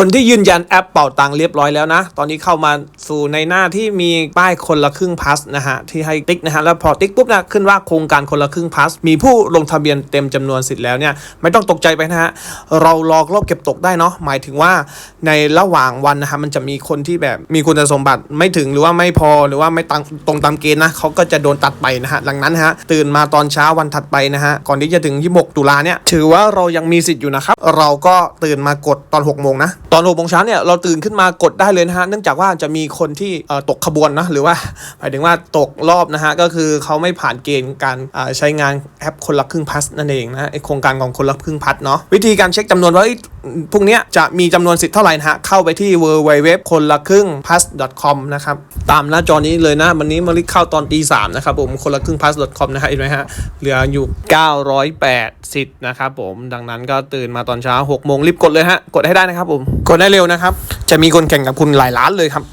คนที่ยืนยันแอปเป่าตังเรียบร้อยแล้วนะ ตอนนี้เข้ามาสู่ในหน้าที่มีป้ายคนละครึ่งพัสนะฮะที่ให้ติ๊กนะฮะแล้วพอติ๊กปุ๊บนะขึ้นว่าโครงการคนละครึ่งพัสมีผู้ลงทะเบียนเต็มจำนวนสิทธิ์แล้วเนี่ยไม่ต้องตกใจไปนะฮะเรารอรอบเก็บตกได้เนาะหมายถึงว่าในระหว่างวันนะฮะมันจะมีคนที่แบบมีคุณสมบัติไม่ถึงหรือว่าไม่พอหรือว่าไม่ตังตรงตามเกณฑ์นะเขาก็จะโดนตัดไปนะฮะดังนั้นฮะตื่นมาตอนเช้าวันถัดไปนะฮะก่อนที่จะถึง26ตุลาเนี่ยถือว่าเรายังมีสิทธิ์อยู่นะครับเราก็ตื่นมากดตอน6โมงนะ อน6โมงเช้าเนี่ยเราตื่นขึ้นมากดได้เลยนะฮะเนื่องจากว่าจะมีคนที่ตกขบวนนะหรือว่าหมายถึงว่าตกรอบนะฮะก็คือเขาไม่ผ่านเกณฑ์การใช้งานแอปคนละครึ่งพัสนั่นเองนะโครงการของคนละครึ่งพัสเนาะวิธีการเช็คจำนวนว่าพรุ่งเนี้ยจะมีจำนวนสิทธิ์เท่าไหร่นะฮะเข้าไปที่ w w w คนละครึ่ง plus com นะครับตามหน้าจอนี้เลยนะวันนี้มาลิเข้าตอนตีสามนะครับผมคนละครึ่ง plus com นะฮะเห็นไหมฮะเหลืออยู่ 908 สิทธิ์นะครับผมดังนั้นก็ตื่นมาตอนเช้า6โมงรีบกดเลยฮะกดให้ได้นะครับผมกดได้เร็วนะครับ จะมีคนแข่งกับคุณหลายล้านเลยครับ